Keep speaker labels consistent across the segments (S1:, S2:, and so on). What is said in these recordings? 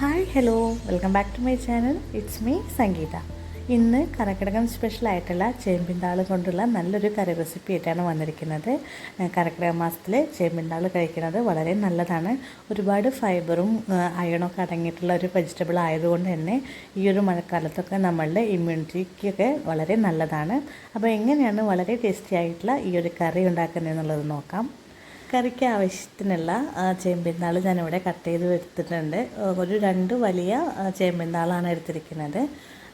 S1: Hi hello. Welcome back to my channel. It's me Sangeetha. ഇന്ന് കരക്കിടകം സ്പെഷ്യലായിട്ടുള്ള ചേമ്പിന്താൾ കൊണ്ടുള്ള നല്ലൊരു കറി റെസിപ്പി ആയിട്ടാണ് വന്നിരിക്കുന്നത്. കരക്കിടക മാസത്തിൽ ചേമ്പിന്താൾ കഴിക്കുന്നത് വളരെ നല്ലതാണ്. ഒരുപാട് ഫൈബറും അയണൊക്കെ അടങ്ങിയിട്ടുള്ള ഒരു വെജിറ്റബിൾ ആയതുകൊണ്ട് തന്നെ ഈ ഒരു മഴക്കാലത്തൊക്കെ നമ്മളുടെ ഇമ്മ്യൂണിറ്റിക്കൊക്കെ വളരെ നല്ലതാണ്. അപ്പോൾ എങ്ങനെയാണ് വളരെ ടേസ്റ്റി ആയിട്ടുള്ള ഈ ഒരു കറി ഉണ്ടാക്കുന്നത് എന്നുള്ളത് നോക്കാം. കറിക്ക് ആവശ്യത്തിനുള്ള ചേമ്പിന്താൾ ഞാനിവിടെ കട്ട് ചെയ്ത് എടുത്തിട്ടുണ്ട്. ഒരു രണ്ട് വലിയ ചേമ്പിന്താളാണ് എടുത്തിരിക്കുന്നത്.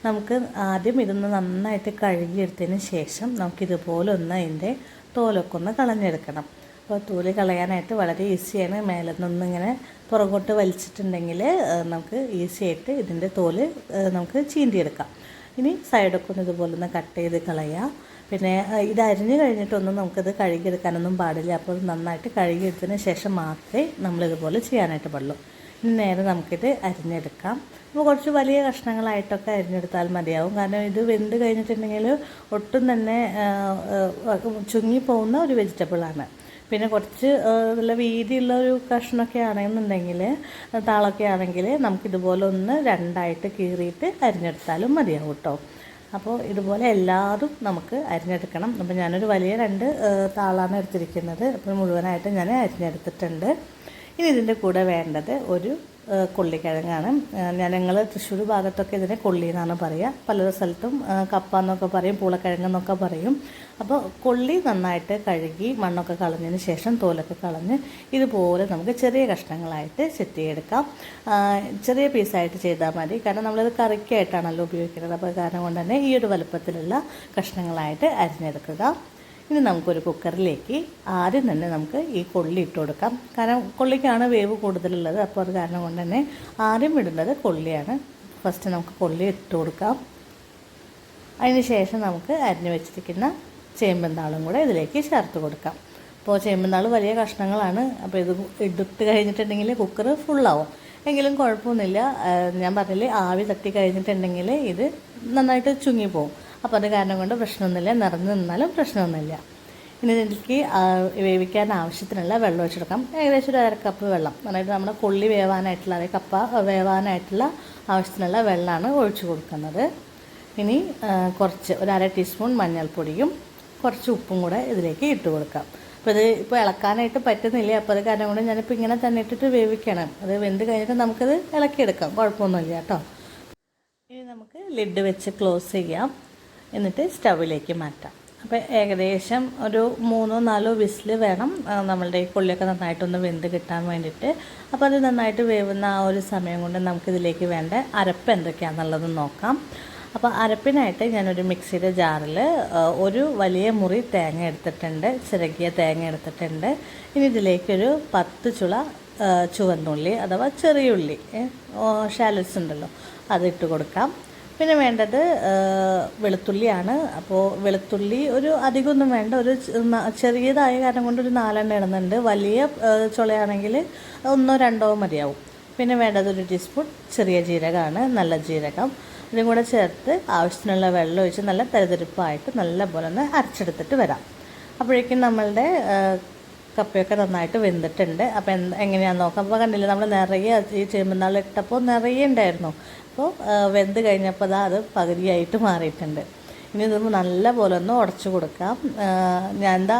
S1: നമുക്ക് ആദ്യം ഇതൊന്ന് നന്നായിട്ട് കഴുകിയെടുത്തതിന് ശേഷം നമുക്കിതുപോലെ ഒന്ന് അതിന്റെ തോലൊക്കെ ഒന്ന് കളഞ്ഞെടുക്കണം. അപ്പോൾ തോൽ കളയാനായിട്ട് വളരെ ഈസിയാണ്. മേലെ നിന്നിങ്ങനെ പുറകോട്ട് വലിച്ചിട്ടുണ്ടെങ്കിൽ നമുക്ക് ഈസി ആയിട്ട് ഇതിന്റെ തോൽ നമുക്ക് ചീന്തിയെടുക്കാം. ഇനി സൈഡൊക്കെ ഒന്ന് ഇതുപോലെ ഒന്ന് കട്ട് ചെയ്ത് കളയാം. പിന്നെ ഇത് അരിഞ്ഞ് കഴിഞ്ഞിട്ടൊന്നും നമുക്കത് കഴുകിയെടുക്കാനൊന്നും പാടില്ല. അപ്പോൾ നന്നായിട്ട് കഴുകിയെടുത്തതിന് ശേഷം മാത്രമേ നമ്മളിതുപോലെ ചെയ്യാനായിട്ട് പാടുള്ളൂ. ഇനി നേരെ നമുക്കിത് അരിഞ്ഞെടുക്കാം. അപ്പോൾ കുറച്ച് വലിയ കഷ്ണങ്ങളായിട്ടൊക്കെ അരിഞ്ഞെടുത്താൽ മതിയാവും. കാരണം ഇത് വെന്ത് കഴിഞ്ഞിട്ടുണ്ടെങ്കിൽ ഒട്ടും തന്നെ ചുങ്ങിപ്പോകുന്ന ഒരു വെജിറ്റബിളാണ് പിന്നെ കുറച്ച് നല്ല വീതിയുള്ള ഒരു കഷ്ണമൊക്കെ ആണെന്നുണ്ടെങ്കിൽ താളൊക്കെ ആണെങ്കിൽ നമുക്കിതുപോലെ ഒന്ന് രണ്ടായിട്ട് കീറിയിട്ട് അരിഞ്ഞെടുത്താലും മതിയാവും കേട്ടോ. അപ്പോൾ ഇതുപോലെ എല്ലാതും നമുക്ക് അരിഞ്ഞെടുക്കണം. അപ്പോൾ ഞാനൊരു വലിയ രണ്ട് താളാണ് എടുത്തിരിക്കുന്നത്. അപ്പോൾ മുഴുവനായിട്ട് ഞാൻ അരിഞ്ഞെടുത്തിട്ടുണ്ട്. ഇനി ഇതിന്റെ കൂടെ വേണ്ടത് ഒരു കൊള്ളിക്കിഴങ്ങാണ്. ഞങ്ങൾ തൃശ്ശൂർ ഭാഗത്തൊക്കെ ഇതിനെ കൊള്ളി എന്നാണ് പറയുക പല സ്ഥലത്തും കപ്പ എന്നൊക്കെ പറയും പൂളക്കിഴങ്ങ് എന്നൊക്കെ പറയും. അപ്പോൾ കൊള്ളി നന്നായിട്ട് കഴുകി മണ്ണൊക്കെ കളഞ്ഞതിന് ശേഷം തോലൊക്കെ കളഞ്ഞ് ഇതുപോലെ നമുക്ക് ചെറിയ കഷ്ണങ്ങളായിട്ട് ചെത്തിയെടുക്കാം ചെറിയ പീസായിട്ട് ചെയ്താൽ മതി. കാരണം നമ്മളിത് കറിക്കായിട്ടാണല്ലോ ഉപയോഗിക്കുന്നത്. അപ്പോൾ കാരണം കൊണ്ട് തന്നെ ഈ ഒരു വലുപ്പത്തിലുള്ള കഷ്ണങ്ങളായിട്ട് അരിഞ്ഞെടുക്കുക. ഇനി നമുക്കൊരു കുക്കറിലേക്ക് ആദ്യം തന്നെ നമുക്ക് ഈ കൊള്ളി ഇട്ട് കൊടുക്കാം. കാരണം കൊള്ളിക്കാണ് വേവ് കൂടുതലുള്ളത്. അപ്പോൾ അത് കാരണം കൊണ്ട് തന്നെ ആദ്യം ഇടുന്നത് കൊള്ളിയാണ്. ഫസ്റ്റ് നമുക്ക് കൊള്ളി ഇട്ട് കൊടുക്കാം. അതിന് ശേഷം നമുക്ക് അരിഞ്ഞു വെച്ചിരിക്കുന്ന ചേമ്പന്താളും കൂടെ ഇതിലേക്ക് ചേർത്ത് കൊടുക്കാം. അപ്പോൾ ചേമ്പന്താൾ വലിയ കഷ്ണങ്ങളാണ്. അപ്പോൾ ഇത് ഇട്ട് കഴിഞ്ഞിട്ടുണ്ടെങ്കിൽ കുക്കർ ഫുള്ളാവും എങ്കിലും കുഴപ്പമൊന്നുമില്ല. ഞാൻ പറഞ്ഞില്ലേ ആവി തട്ടി കഴിഞ്ഞിട്ടുണ്ടെങ്കിൽ ഇത് നന്നായിട്ട് ചുങ്ങിപ്പോവും. അപ്പോൾ അത് കാരണം കൊണ്ട് പ്രശ്നമൊന്നുമില്ല. നിറഞ്ഞു നിന്നാലും പ്രശ്നമൊന്നുമില്ല. ഇനി ഇതിലേക്ക് വേവിക്കാൻ ആവശ്യത്തിനുള്ള വെള്ളം ഒഴിച്ചെടുക്കാം. ഏകദേശം ഒരു അര കപ്പ് വെള്ളം. അതായത് നമ്മുടെ കൊള്ളി വേവാനായിട്ടുള്ള അതായത് കപ്പ വേവാനായിട്ടുള്ള ആവശ്യത്തിനുള്ള വെള്ളമാണ് ഒഴിച്ചു കൊടുക്കുന്നത്. ഇനി കുറച്ച് ഒരു അര ടീസ്പൂൺ മഞ്ഞൾപ്പൊടിയും കുറച്ച് ഉപ്പും കൂടെ ഇതിലേക്ക് ഇട്ട് കൊടുക്കാം. അപ്പോൾ ഇത് ഇപ്പോൾ ഇളക്കാനായിട്ട് പറ്റുന്നില്ല. അപ്പോൾ അത് കാരണം കൊണ്ട് ഞാനിപ്പോൾ ഇങ്ങനെ തന്നെ ഇട്ടിട്ട് വേവിക്കണം. അത് വെന്ത് കഴിഞ്ഞിട്ട് നമുക്കത് ഇളക്കിയെടുക്കാം. കുഴപ്പമൊന്നുമില്ല കേട്ടോ. ഇനി നമുക്ക് ലിഡ് വെച്ച് ക്ലോസ് ചെയ്യാം. എന്നിട്ട് സ്റ്റവിലേക്ക് മാറ്റാം. അപ്പോൾ ഏകദേശം ഒരു മൂന്നോ നാലോ വിസിൽ വേണം നമ്മളുടെ ഈ പുള്ളിയൊക്കെ നന്നായിട്ടൊന്ന് വെന്ത് കിട്ടാൻ വേണ്ടിയിട്ട്. അപ്പോൾ അത് നന്നായിട്ട് വേവുന്ന ആ ഒരു സമയം കൊണ്ട് നമുക്കിതിലേക്ക് വേണ്ട അരപ്പ് എന്തൊക്കെയാണെന്നുള്ളത് നോക്കാം. അപ്പോൾ അരപ്പിനായിട്ട് ഞാനൊരു മിക്സിയുടെ ജാറിൽ ഒരു വലിയ മുറി തേങ്ങ എടുത്തിട്ടുണ്ട് ചിരകിയ തേങ്ങ എടുത്തിട്ടുണ്ട്. ഇനി ഇതിലേക്കൊരു പത്ത് ചുള ചുവന്നുള്ളി അഥവാ ചെറിയുള്ളി ഷാലറ്റ്സ് ഉണ്ടല്ലോ അതിട്ട് കൊടുക്കാം. പിന്നെ വേണ്ടത് വെളുത്തുള്ളിയാണ്. അപ്പോൾ വെളുത്തുള്ളി ഒരു അധികമൊന്നും വേണ്ട. ഒരു ചെറിയതായ കാരണം കൊണ്ട് ഒരു നാലെണ്ണം ഇടുന്നുണ്ട്. വലിയ ചുളയാണെങ്കിൽ ഒന്നോ രണ്ടോ മതിയാവും. പിന്നെ വേണ്ടത് ഒരു ടീസ്പൂൺ ചെറിയ ജീരകമാണ്. നല്ല ജീരകം. ഇതും കൂടെ ചേർത്ത് ആവശ്യത്തിനുള്ള വെള്ളം ഒഴിച്ച് നല്ല തരിതരിപ്പായിട്ട് നല്ല പോലെ ഒന്ന് അരച്ചെടുത്തിട്ട് വരാം. അപ്പോഴേക്കും നമ്മളുടെ കപ്പയൊക്കെ നന്നായിട്ട് വെന്തിട്ടുണ്ട്. അപ്പോൾ എന്ത് എങ്ങനെയാണെന്ന് നോക്കാം. അപ്പോൾ കണ്ടില്ല നമ്മൾ നിറയെ ഈ ചേമ്പുന്നാൾ ഇട്ടപ്പോൾ നിറയെ ഉണ്ടായിരുന്നു. അപ്പോൾ വെന്ത് കഴിഞ്ഞപ്പോൾ അതാ അത് പകുതിയായിട്ട് മാറിയിട്ടുണ്ട്. ഇനി ഇത് നല്ല പോലെ ഒന്ന് ഉടച്ചു കൊടുക്കാം. ഞാൻ എന്താ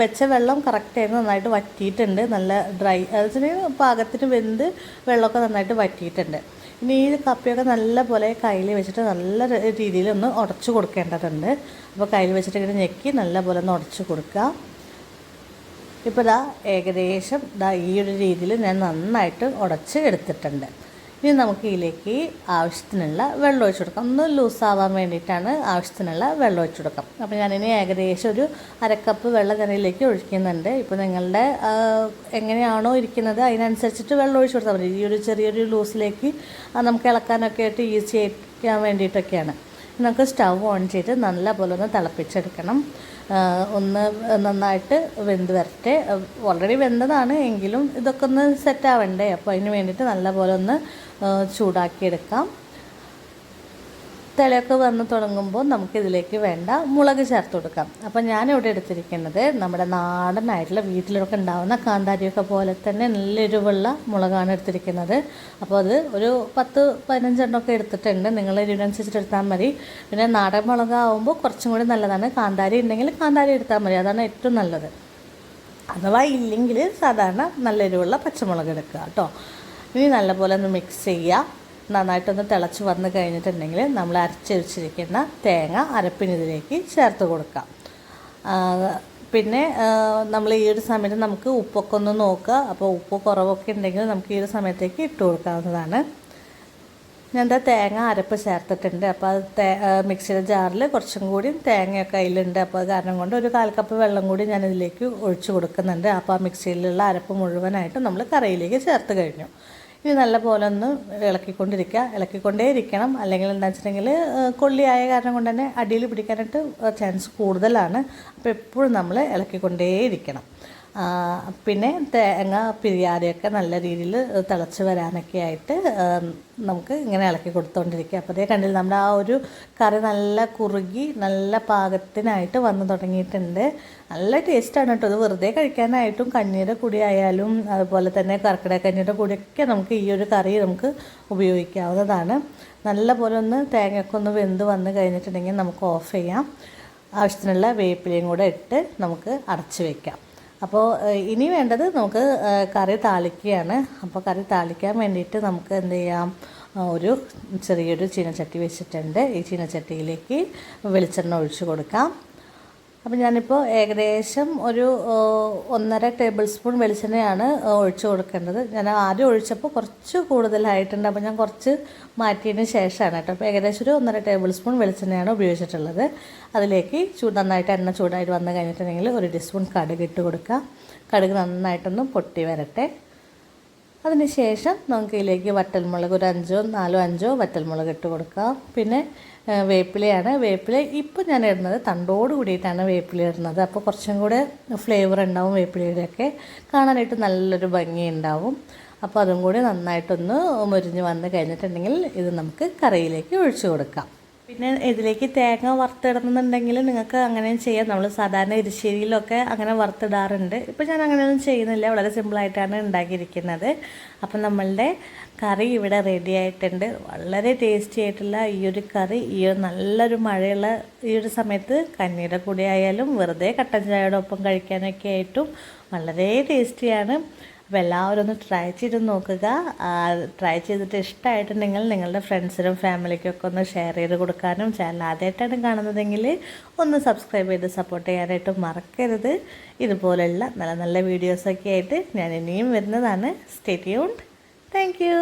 S1: വെച്ച വെള്ളം കറക്റ്റായിരുന്നു നന്നായിട്ട് വറ്റിയിട്ടുണ്ട്. നല്ല ഡ്രൈ അതിന് പാകത്തിന് വെന്ത് വെള്ളമൊക്കെ നന്നായിട്ട് വറ്റിയിട്ടുണ്ട്. ഇനി ഈ കപ്പയൊക്കെ നല്ല പോലെ കയ്യിൽ വെച്ചിട്ട് നല്ല രീതിയിൽ ഒന്ന് ഉടച്ചു കൊടുക്കേണ്ടതുണ്ട്. അപ്പോൾ കയ്യിൽ വെച്ചിട്ട് ഇങ്ങനെ ഞെക്കി നല്ല പോലെ ഒന്ന് ഉടച്ചു കൊടുക്കുക ഇപ്പോൾ ഇതാ ഏകദേശം ഇതാ ഈ ഒരു രീതിയിൽ ഞാൻ നന്നായിട്ട് ഉടച്ച് എടുത്തിട്ടുണ്ട്. ഇനി നമുക്ക് ഇതിലേക്ക് ആവശ്യത്തിനുള്ള വെള്ളം ഒഴിച്ചു കൊടുക്കാം. ഒന്ന് ലൂസാവാൻ വേണ്ടിയിട്ടാണ് ആവശ്യത്തിനുള്ള വെള്ളം ഒഴിച്ചു കൊടുക്കാം. അപ്പോൾ ഞാനിനി ഏകദേശം ഒരു അരക്കപ്പ് വെള്ളം ഞാൻ ഇതിലേക്ക് ഒഴിക്കുന്നുണ്ട്. ഇപ്പോൾ നിങ്ങളുടെ എങ്ങനെയാണോ ഇരിക്കുന്നത് അതിനനുസരിച്ചിട്ട് വെള്ളം ഒഴിച്ചു കൊടുത്താൽ മതി. ഈ ഒരു ചെറിയൊരു ലൂസിലേക്ക് നമുക്ക് ഇളക്കാനൊക്കെ ആയിട്ട് ഈസി ആയിരിക്കാൻ വേണ്ടിയിട്ടൊക്കെയാണ്. നമുക്ക് സ്റ്റൗ ഓൺ ചെയ്ത് നല്ല പോലെ ഒന്ന് തിളപ്പിച്ചെടുക്കണം ഒന്ന് നന്നായിട്ട് വെന്ത് വരട്ടെ. ഓൾറെഡി വെന്തതാണ് എങ്കിലും ഇതൊക്കെ ഒന്ന് സെറ്റ് ആവണ്ടേ? അപ്പോൾ അതിന് വേണ്ടിയിട്ട് നല്ല പോലെ ഒന്ന് ചൂടാക്കിയെടുക്കാം. തിളയൊക്കെ വന്ന് തുടങ്ങുമ്പോൾ നമുക്ക് ഇതിലേക്ക് വേണ്ട മുളക് ചേർത്ത് കൊടുക്കാം. അപ്പം ഇവിടെ എടുത്തിരിക്കുന്നത് നമ്മുടെ നാടനായിട്ടുള്ള വീട്ടിലൊക്കെ ഉണ്ടാകുന്ന കാന്താരിയൊക്കെ പോലെ തന്നെ നല്ല എരിവുള്ള മുളകാണ് എടുത്തിരിക്കുന്നത്. അപ്പോൾ അത് ഒരു പത്ത് പതിനഞ്ചെണ്ണമൊക്കെ എടുത്തിട്ടുണ്ട്. നിങ്ങൾ എരിവിനനുസരിച്ചിട്ട് എടുത്താൽ മതി. പിന്നെ നാടൻ മുളകാവുമ്പോൾ കുറച്ചും കൂടി നല്ലതാണ്. കാന്താരി ഉണ്ടെങ്കിൽ കാന്താരി എടുത്താൽ മതി. അതാണ് ഏറ്റവും നല്ലത്. അഥവാ ഇല്ലെങ്കിൽ സാധാരണ നല്ല എരിവുള്ള പച്ചമുളക് എടുക്കുക കേട്ടോ. ഇനി നല്ലപോലെ ഒന്ന് മിക്സ് ചെയ്യുക. നന്നായിട്ടൊന്ന് തിളച്ച് വന്ന് കഴിഞ്ഞിട്ടുണ്ടെങ്കിൽ നമ്മൾ അരച്ചൊഴിച്ചിരിക്കുന്ന തേങ്ങ അരപ്പിനിതിലേക്ക് ചേർത്ത് കൊടുക്കാം പിന്നെ നമ്മൾ ഈ ഒരു സമയത്ത് നമുക്ക് ഉപ്പൊക്കെ ഒന്ന് നോക്കുക. അപ്പോൾ ഉപ്പ് കുറവൊക്കെ ഉണ്ടെങ്കിൽ നമുക്ക് ഈ ഒരു സമയത്തേക്ക് ഇട്ട് കൊടുക്കാവുന്നതാണ്. ഞാൻ തേങ്ങ അരപ്പ് ചേർത്തിട്ടുണ്ട്. അപ്പോൾ അത് തേ മിക്സിയുടെ ജാറിൽ കുറച്ചും കൂടി തേങ്ങയൊക്കെ അതിലുണ്ട്. അപ്പോൾ കാരണം കൊണ്ട് ഒരു കാൽ കപ്പ് വെള്ളം കൂടി ഞാൻ ഇതിലേക്ക് ഒഴിച്ചു കൊടുക്കുന്നുണ്ട്. അപ്പോൾ ആ മിക്സിയിലുള്ള അരപ്പ് മുഴുവനായിട്ട് നമ്മൾ കറിയിലേക്ക് ചേർത്ത് കഴിഞ്ഞു. ഇനി നല്ല പോലെ ഒന്ന് ഇളക്കിക്കൊണ്ടിരിക്കുക. ഇളക്കിക്കൊണ്ടേ ഇരിക്കണം അല്ലെങ്കിൽ എന്താ വെച്ചിട്ടുണ്ടെങ്കിൽ കൊള്ളിയായ കാരണം കൊണ്ട് തന്നെ അടിയിൽ പിടിക്കാനായിട്ട് ചാൻസ് കൂടുതലാണ്. അപ്പോൾ എപ്പോഴും നമ്മൾ ഇളക്കിക്കൊണ്ടേ ഇരിക്കണം പിന്നെ തേങ്ങ പിരിയാതെയൊക്കെ നല്ല രീതിയിൽ തിളച്ച് വരാനൊക്കെ ആയിട്ട് നമുക്ക് ഇങ്ങനെ ഇളക്കി കൊടുത്തുകൊണ്ടിരിക്കുക അപ്പോൾ അതേ കണ്ടില്ല നമ്മുടെ ആ ഒരു കറി നല്ല കുറുകി നല്ല പാകത്തിനായിട്ട് വന്നു തുടങ്ങിയിട്ടുണ്ട്. നല്ല ടേസ്റ്റാണ് കേട്ടോ. അത് വെറുതെ കഴിക്കാനായിട്ടും കഞ്ഞിയുടെ കൂടി ആയാലും അതുപോലെ തന്നെ കർക്കിടക കഞ്ഞിയുടെ കൂടിയൊക്കെ നമുക്ക് ഈ ഒരു കറി നമുക്ക് ഉപയോഗിക്കാവുന്നതാണ്. നല്ല പോലെ ഒന്ന് തേങ്ങയൊക്കെ ഒന്ന് വെന്ത് വന്ന് കഴിഞ്ഞിട്ടുണ്ടെങ്കിൽ നമുക്ക് ഓഫ് ചെയ്യാം. ആവശ്യത്തിനുള്ള വേപ്പിലയും കൂടെ ഇട്ട് നമുക്ക് അടച്ചു വയ്ക്കാം അപ്പോൾ ഇനി വേണ്ടത് നമുക്ക് കറി താളിക്കുകയാണ് അപ്പോൾ കറി താളിക്കാൻ വേണ്ടിയിട്ട് നമുക്ക് എന്ത് ചെയ്യാം? ഒരു ചെറിയൊരു ചീനച്ചട്ടി വെച്ചിട്ടുണ്ട്. ഈ ചീനച്ചട്ടിയിലേക്ക് വെളിച്ചെണ്ണ ഒഴിച്ച് കൊടുക്കാം. അപ്പോൾ ഞാനിപ്പോൾ ഏകദേശം ഒരു ഒന്നര ടേബിൾ സ്പൂൺ വെളിച്ചെണ്ണയാണ് ഒഴിച്ച് കൊടുക്കേണ്ടത്. ഞാൻ ആദ്യം ഒഴിച്ചപ്പോൾ കുറച്ച് കൂടുതലായിട്ടുണ്ട്. അപ്പോൾ ഞാൻ കുറച്ച് മാറ്റിയതിന് ശേഷമാണ് കേട്ടോ. അപ്പോൾ ഏകദേശം ഒരു ഒന്നര ടേബിൾ സ്പൂൺ വെളിച്ചെണ്ണയാണ് ഉപയോഗിച്ചിട്ടുള്ളത്. അതിലേക്ക് ചൂട് നന്നായിട്ട് എണ്ണ ചൂടായിട്ട് വന്നു കഴിഞ്ഞിട്ടുണ്ടെങ്കിൽ ഒരു ടീസ്പൂൺ കടുക് ഇട്ട് കൊടുക്കുക. കടുക് നന്നായിട്ടൊന്ന് പൊട്ടി വരട്ടെ. അതിനുശേഷം നമുക്ക് ഇതിലേക്ക് വറ്റൽമുളക് ഒരു അഞ്ചോ നാലോ അഞ്ചോ വറ്റൽമുളക് ഇട്ട് കൊടുക്കാം. പിന്നെ വേപ്പിലയാണ്. വേപ്പില ഇപ്പോൾ ഞാൻ ഇടുന്നത് തണ്ടോട് കൂടിയിട്ടാണ് വേപ്പില ഇടുന്നത്. അപ്പോൾ കുറച്ചും കൂടെ ഫ്ലേവർ ഉണ്ടാവും വേപ്പിലയുടെയൊക്കെ. കാണാനായിട്ട് നല്ലൊരു ഭംഗി ഉണ്ടാവും. അപ്പോൾ അതും കൂടി നന്നായിട്ടൊന്ന് മുരിഞ്ഞ് വന്ന് കഴിഞ്ഞിട്ടുണ്ടെങ്കിൽ ഇത് നമുക്ക് കറിയിലേക്ക് ഒഴിച്ചു കൊടുക്കാം. പിന്നെ ഇതിലേക്ക് തേങ്ങ വറുത്തിടുന്നുണ്ടെങ്കിൽ നിങ്ങൾക്ക് അങ്ങനെയും ചെയ്യാം. നമ്മൾ സാധാരണ എരിശ്ശേരിയിലൊക്കെ അങ്ങനെ വറുത്തിടാറുണ്ട്. ഇപ്പോൾ ഞാൻ അങ്ങനെയൊന്നും ചെയ്യുന്നില്ല. വളരെ സിമ്പിളായിട്ടാണ് ഉണ്ടാക്കിയിരിക്കുന്നത്. അപ്പം നമ്മളുടെ കറി ഇവിടെ റെഡി ആയിട്ടുണ്ട്. വളരെ ടേസ്റ്റി ആയിട്ടുള്ള ഈ ഒരു കറി. ഈ ഒരു നല്ലൊരു മഴയുള്ള ഈ ഒരു സമയത്ത് കഞ്ഞിയുടെ കൂടെ ആയാലും വെറുതെ കട്ടൻ ചായയോടൊപ്പം കഴിക്കാനൊക്കെ ആയിട്ടും വളരെ ടേസ്റ്റിയാണ് അപ്പോൾ എല്ലാവരും ഒന്ന് ട്രൈ ചെയ്ത് നോക്കുക. ട്രൈ ചെയ്തിട്ട് ഇഷ്ടമായിട്ടുണ്ടെങ്കിൽ നിങ്ങളുടെ ഫ്രണ്ട്സിനും ഫാമിലിക്കും ഒക്കെ ഒന്ന് ഷെയർ ചെയ്ത് കൊടുക്കാനും ചാനൽ ആദ്യമായിട്ടാണ് കാണുന്നതെങ്കിൽ ഒന്ന് സബ്സ്ക്രൈബ് ചെയ്ത് സപ്പോർട്ട് ചെയ്യാനായിട്ട് മറക്കരുത്. ഇതുപോലെയുള്ള നല്ല നല്ല വീഡിയോസൊക്കെ ആയിട്ട് ഞാൻ ഇനിയും വരുന്നതാണ്. Stay tuned thank you